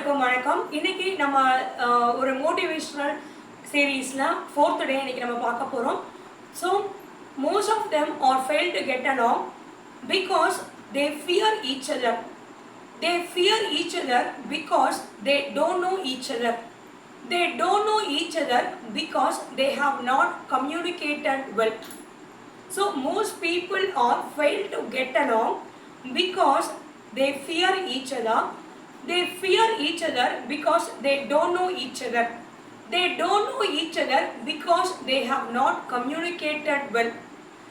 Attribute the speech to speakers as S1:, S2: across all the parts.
S1: அனைவருக்கும் வணக்கம். இன்னைக்கு நம்ம அஹ், ஒரு மோட்டிவேஷனல் சீரீஸ்ல ஃபோர்த் டே இன்னைக்கு நம்ம பார்க்க போறோம். So most of them are fail to get along because they fear each other they fear each other because they don't know each other they don't know each other because they have not communicated well. So most people are fail to get along because they fear each other they fear each other because they don't know each other they don't know each other because they have not communicated well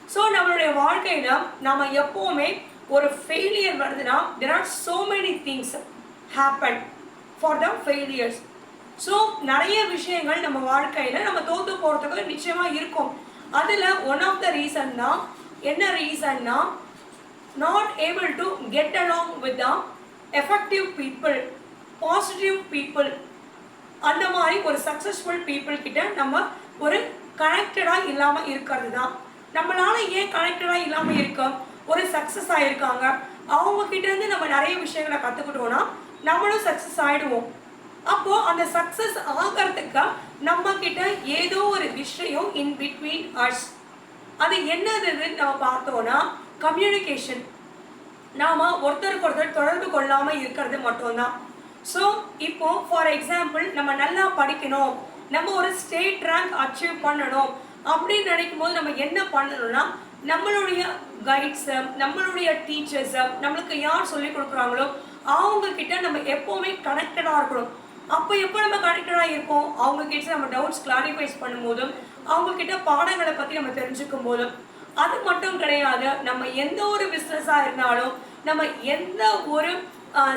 S1: so நம்மளுடைய வாழ்க்கையில் நம்ம எப்போவுமே ஒரு failure வருதுன்னா there are so many things happen for the failures so நிறைய விஷயங்கள் நம்ம வாழ்க்கையில் நம்ம தோற்று போகிறதுக்கு நிச்சயமாக இருக்கும் அதில் ஒன் ஆஃப் த ரீசன் தான் என்ன ரீசன்னா not able to get along with தான் எஃபெக்டிவ் பீப்புள் பாசிட்டிவ் பீப்புள் அந்த மாதிரி ஒரு சக்ஸஸ்ஃபுல் பீப்புள் கிட்ட நம்ம ஒரு கனெக்டடாக இல்லாமல் இருக்கிறது தான் நம்மளால ஏன் கனெக்டடாக இல்லாமல் இருக்கோம் ஒரு சக்ஸஸ் ஆகிருக்காங்க அவங்க இருந்து நம்ம நிறைய விஷயங்களை கற்றுக்கிட்டோம்னா நம்மளும் சக்ஸஸ் ஆகிடுவோம் அப்போ அந்த சக்ஸஸ் ஆகிறதுக்கு நம்ம கிட்ட ஏதோ ஒரு விஷயம் இன் பிட்வீன் அஸ் அது என்னதுன்னு நம்ம பார்த்தோன்னா கம்யூனிகேஷன் நாம ஒருத்தருக்கு ஒருத்தர் தொடர்பு கொள்ளாம இருக்கிறது மட்டும்தான். ஸோ இப்போ ஃபார் எக்ஸாம்பிள் நம்ம நல்லா படிக்கணும். நம்ம ஒரு ஸ்டேட் ரேங்க் அச்சீவ் பண்ணணும். அப்படின்னு நினைக்கும் போது நம்ம என்ன பண்ணணும்னா நம்மளுடைய கைட்ஸை நம்மளுடைய டீச்சர்ஸை நம்மளுக்கு யார் சொல்லி கொடுக்குறாங்களோ அவங்க கிட்ட நம்ம எப்போவுமே கனெக்டடாக இருக்கணும். அப்போ எப்போ நம்ம கனெக்டடாக இருக்கோம் அவங்க கிட்ட நம்ம டவுட்ஸ் கிளாரிஃபைஸ் பண்ணும்போதும் அவங்க கிட்ட பாடங்களை பற்றி நம்ம தெரிஞ்சுக்கும் போதும் அது மட்டும் கிடையாது நம்ம எந்த ஒரு பிஸ்னஸாக இருந்தாலும் நம்ம எந்த ஒரு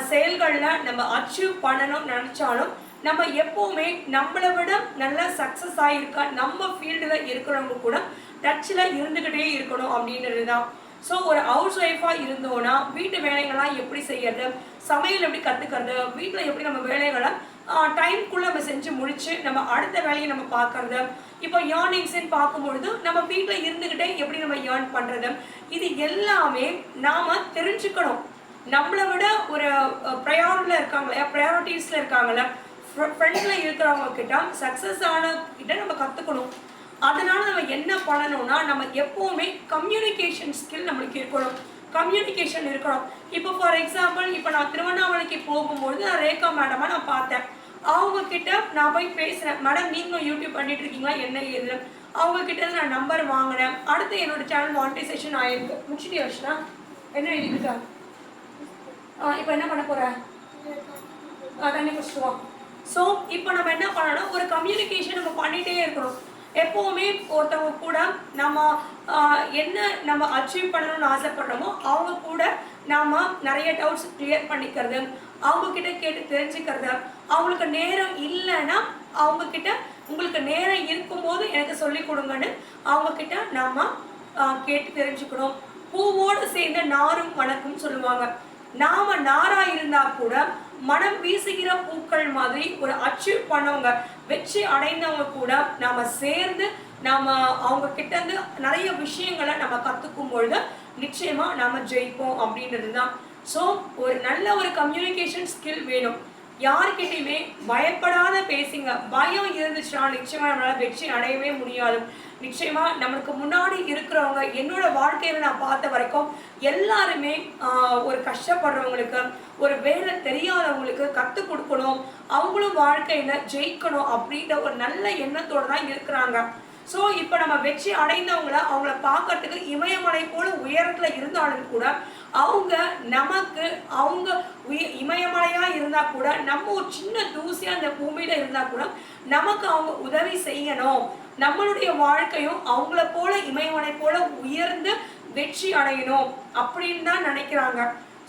S1: செயல்களில் நம்ம அச்சீவ் பண்ணணும்னு நினைச்சாலும் நம்ம எப்போவுமே நம்மளை விட நல்ல சக்ஸஸ் ஆகிருக்க நம்ம ஃபீல்டில் இருக்கிறவங்க கூட டச்சில் இருந்துக்கிட்டே இருக்கணும் அப்படின்றது தான் ஸோ ஒரு ஹவுஸ் ஒய்ஃபாக இருந்தோன்னா வீட்டு வேலைகள்லாம் எப்படி செய்யறது சமையல் எப்படி கற்றுக்கிறது வீட்டில் எப்படி நம்ம வேலைகளை டைம்குள்ளே நம்ம செஞ்சு முடிச்சு நம்ம அடுத்த வேலையை நம்ம பார்க்கறது இப்போ ஏர்னிங்ஸ்ன்னு பார்க்கும்பொழுது நம்ம வீட்டில் இருந்துக்கிட்டே எப்படி நம்ம ஏர்ன் பண்ணுறது இது எல்லாமே நாம் தெரிஞ்சுக்கணும். நம்மளை விட ஒரு ப்ரையாரிட்டியில் இருக்காங்களே ப்ரையாரிட்டிஸில் இருக்காங்களே ஃப்ரெண்டில் இருக்கிறவங்க கிட்ட சக்ஸஸ் ஆன கிட்ட நம்ம கற்றுக்கணும் அதனால நம்ம என்ன பண்ணணும்னா நம்ம எப்பவுமே கம்யூனிகேஷன் ஸ்கில் நம்மளுக்கு இருக்கணும். கம்யூனிகேஷன் இருக்கணும். இப்போ ஃபார் எக்ஸாம்பிள் இப்போ நான் திருவண்ணாமலைக்கு போகும்போது நான் ரேகா மேடமாக நான் பார்த்தேன். அவங்க கிட்ட நான் போய் பேசுகிறேன் மேடம் நீங்களும் யூடியூப் பண்ணிட்டு இருக்கீங்களா? என்ன ஏதுன்னு? அவங்க கிட்ட நான் நம்பர் வாங்கினேன். அடுத்து என்னோட சேனல் மானிட்டைசேஷன் ஆயிருக்கு. முடிச்சுட்டு யோசினா என்ன எழுதிருக்கா இப்போ என்ன பண்ண போகிறேன் தண்ணி குடிச்சுட்டு வா. ஸோ இப்போ நம்ம என்ன பண்ணணும் ஒரு கம்யூனிகேஷன் நம்ம பண்ணிகிட்டே இருக்கணும். எப்போவுமே ஒருத்தவங்க கூட நம்ம என்ன நம்ம அச்சீவ் பண்ணணும்னு ஆசைப்படுறோமோ அவங்க கூட நாம நிறைய டவுட்ஸ் கிளியர் பண்ணிக்கிறது அவங்க கிட்ட கேட்டு தெரிஞ்சுக்கிறது. அவங்களுக்கு நேரம் இல்லைன்னா அவங்க கிட்ட உங்களுக்கு நேரம் இருக்கும்போது எனக்கு சொல்லி கொடுங்கன்னு அவங்க கிட்ட நாம கேட்டு தெரிஞ்சுக்கணும். பூவோடு சேர்ந்த நாரும் வணக்கம் சொல்லுவாங்க. நாம நாரா இருந்தா கூட மனம் வீசுகிற பூக்கள் மாதிரி ஒரு அச்சீவ் பண்ணவங்க வெற்றி அடைந்தவங்க கூட நாம சேர்ந்து நாம அவங்க கிட்ட இருந்து நிறைய விஷயங்களை நம்ம கத்துக்கும் பொழுது நிச்சயமா நாம ஜெயிப்போம் அப்படின்றது தான் ஸோ ஒரு நல்ல ஒரு கம்யூனிகேஷன் ஸ்கில் வேணும். யாருக்கிட்டையுமே பயப்படாத பேசுங்க. பயம் இருந்துச்சுன்னா நிச்சயமா நம்மளால வெற்றி அடையவே முடியாது. நிச்சயமா நம்மளுக்கு முன்னாடி இருக்கிறவங்க என்னோட வாழ்க்கையில நான் பார்த்த வரைக்கும் எல்லாருமே ஒரு கஷ்டப்படுறவங்களுக்கு ஒரு வேலை தெரியாதவங்களுக்கு கற்றுக் கொடுக்கணும். அவங்களும் வாழ்க்கையில ஜெயிக்கணும் அப்படின்ற ஒரு நல்ல எண்ணத்தோட தான் இருக்கிறாங்க. ஸோ இப்போ நம்ம வெற்றி அடைந்தவங்கள அவங்கள பார்க்கறதுக்கு இமயமலை போல உயரத்துல இருந்தாலும் கூட அவங்க நமக்கு அவங்க இமயமலையா இருந்தா கூட நம்ம ஒரு சின்ன தூசி அந்த பூமியில இருந்தா கூட நமக்கு அவங்க உதவி செய்யணும். நம்மளுடைய வாழ்க்கையும் அவங்கள போல இமயமலை போல உயர்ந்து வெற்றி அடையணும் அப்படின்னு தான் நினைக்கிறாங்க.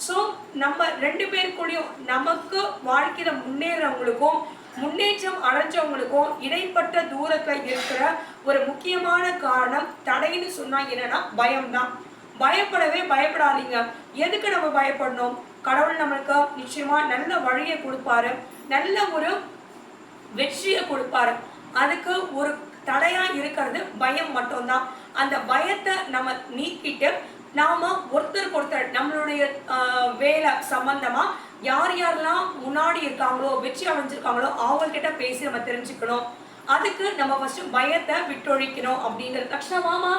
S1: ஸோ நம்ம ரெண்டு பேருக்குள்ளேயும் நமக்கு வாழ்க்கையில முன்னேறவங்களுக்கும் முன்னேற்றம் அடைஞ்சவங்களுக்கும் இடைப்பட்ட தூரத்தில் இருக்கிற ஒரு முக்கியமான காரணம் தடைன்னு சொன்னா என்னன்னா பயம்தான். பயப்படவே பயப்படாதீங்க. எதுக்கு நம்ம பயப்படணும்? கடவுள் நம்மளுக்கு நிச்சயமா நல்ல வழியை கொடுப்பாரு. நல்ல ஒரு வெற்றியை கொடுப்பாரு. அதுக்கு ஒரு தடையா இருக்கிறது பயம் மட்டும்தான். அந்த பயத்தை நம்ம நீக்கிட்டு நாம ஒருத்தருக்கு ஒருத்தர் நம்மளுடைய வேலை சம்பந்தமா யார் யாரெல்லாம் முன்னாடி இருக்காங்களோ வெற்றி அடைஞ்சிருக்காங்களோ அவங்க கிட்ட பேசி நம்ம தெரிஞ்சுக்கணும். அதுக்கு நம்ம ஃபர்ஸ்ட் பயத்தை விட்டொழிக்கணும் அப்படிங்கிறது. தட்சணமாமா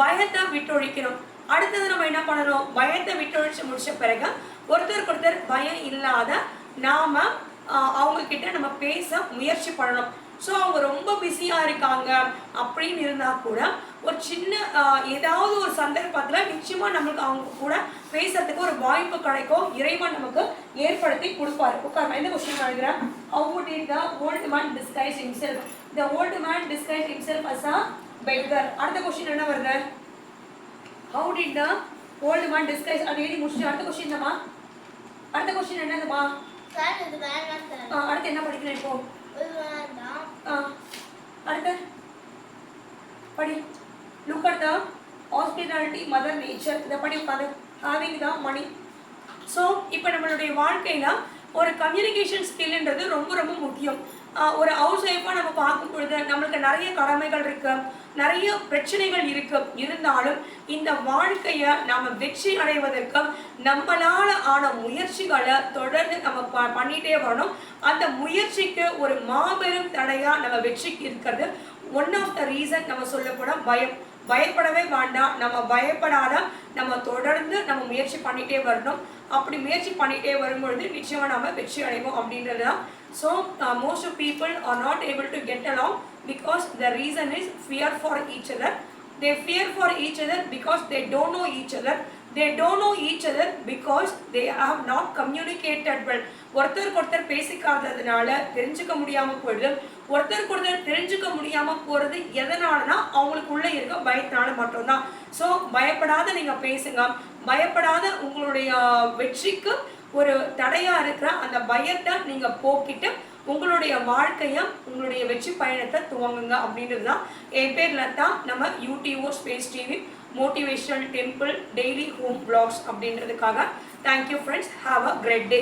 S1: பயத்தை விட்டொழிக்கணும். அடுத்தது நம்ம என்ன பண்ணணும்? பயத்தை விட்டொழிச்சு முடிச்ச பிறகு ஒருத்தருக்கு ஒருத்தர் பயம் இல்லாத நாம அவங்க கிட்ட நம்ம பேச முயற்சி பண்ணணும். ஸோ அவங்க ரொம்ப பிஸியாக இருக்காங்க அப்படின்னு இருந்தால் கூட ஒரு சின்ன ஏதாவது ஒரு சந்தர்ப்பத்தில் நிச்சயமாக நம்மளுக்கு அவங்க கூட பேசுறதுக்கு ஒரு வாய்ப்பு கிடைக்கும். இறைவன் நமக்கு ஏற்படுத்தி கொடுப்பாரு. உட்கார் எந்த கொஸ்டின் எழுதுகிறேன் how did the old man disguise himself? The old man disguised himself as a beggar. அடுத்த கொஸ்டின் என்ன வருது? How did the old man disguise? அது எழுதி முடிச்சுட்டு அடுத்த கொஸ்டின் என்னம்மா? அடுத்த கொஸ்டின் என்னதுமா
S2: சார் இது
S1: ஆஹ், அடுத்து என்ன படிக்கிறேன் இப்போ? அடுத்து? படி. Look at the hospitality mother nature இதை படி உட்காந்து ஹேவிங் த மணி ஸோ இப்போ நம்மளுடைய வாழ்க்கையில் ஒரு கம்யூனிகேஷன் ஸ்கில்ன்றது ரொம்ப ரொம்ப முக்கியம். ஒரு ஹவுஸ் ஒய்ஃபாக நம்ம பார்க்கும் பொழுது நம்மளுக்கு நிறைய கடமைகள் இருக்கு. நிறைய பிரச்சனைகள் இருக்கு இருந்தாலும் இந்த வாழ்க்கையை நாம் வெற்றி அடைவதற்கு நம்மளால ஆன முயற்சிகளை தொடர்ந்து நம்ம ப- பண்ணிட்டே வரணும். அந்த முயற்சிக்கு ஒரு மாபெரும் தடையா நம்ம வெற்றிக்கு இருக்கிறது. ஒன் ஆஃப் த ரீசன் நம்ம சொல்ல பயம். பயப்படவே வேண்டாம். நம்ம பயப்படாத நம்ம தொடர்ந்து நம்ம முயற்சி பண்ணிட்டே வரணும். அப்படி முயற்சி பண்ணிட்டே வரும்பொழுது நிச்சயமா நம்ம வெற்றி அடைவோம் அப்படின்றது தான் so most of people are not able to get along because the reason is fear for each other they fear for each other because they don't know each other. They don't know each other because they have not communicated well. ஒருத்தருக்கு ஒருத்தர் பேசிக்காததுனால தெரிஞ்சுக்க முடியாமல் போயிடுது. ஒருத்தருக்கு ஒருத்தர் தெரிஞ்சுக்க முடியாமல் போகிறது எதனாலனா அவங்களுக்குள்ளே இருக்க பயத்தினால மட்டும்தான். ஸோ பயப்படாத நீங்கள் பேசுங்க. பயப்படாத உங்களுடைய வெற்றிக்கு ஒரு தடையாக இருக்கிற அந்த பயத்தை நீங்கள் போக்கிட்டு உங்களுடைய வாழ்க்கையை உங்களுடைய வெற்றி பயணத்தை துவங்குங்க அப்படின்றது தான் என் பேர் லதா. நம்ம YouTube space TV motivational temple daily home blogs அப்படின்றதுக்காக. Thank you friends have a great day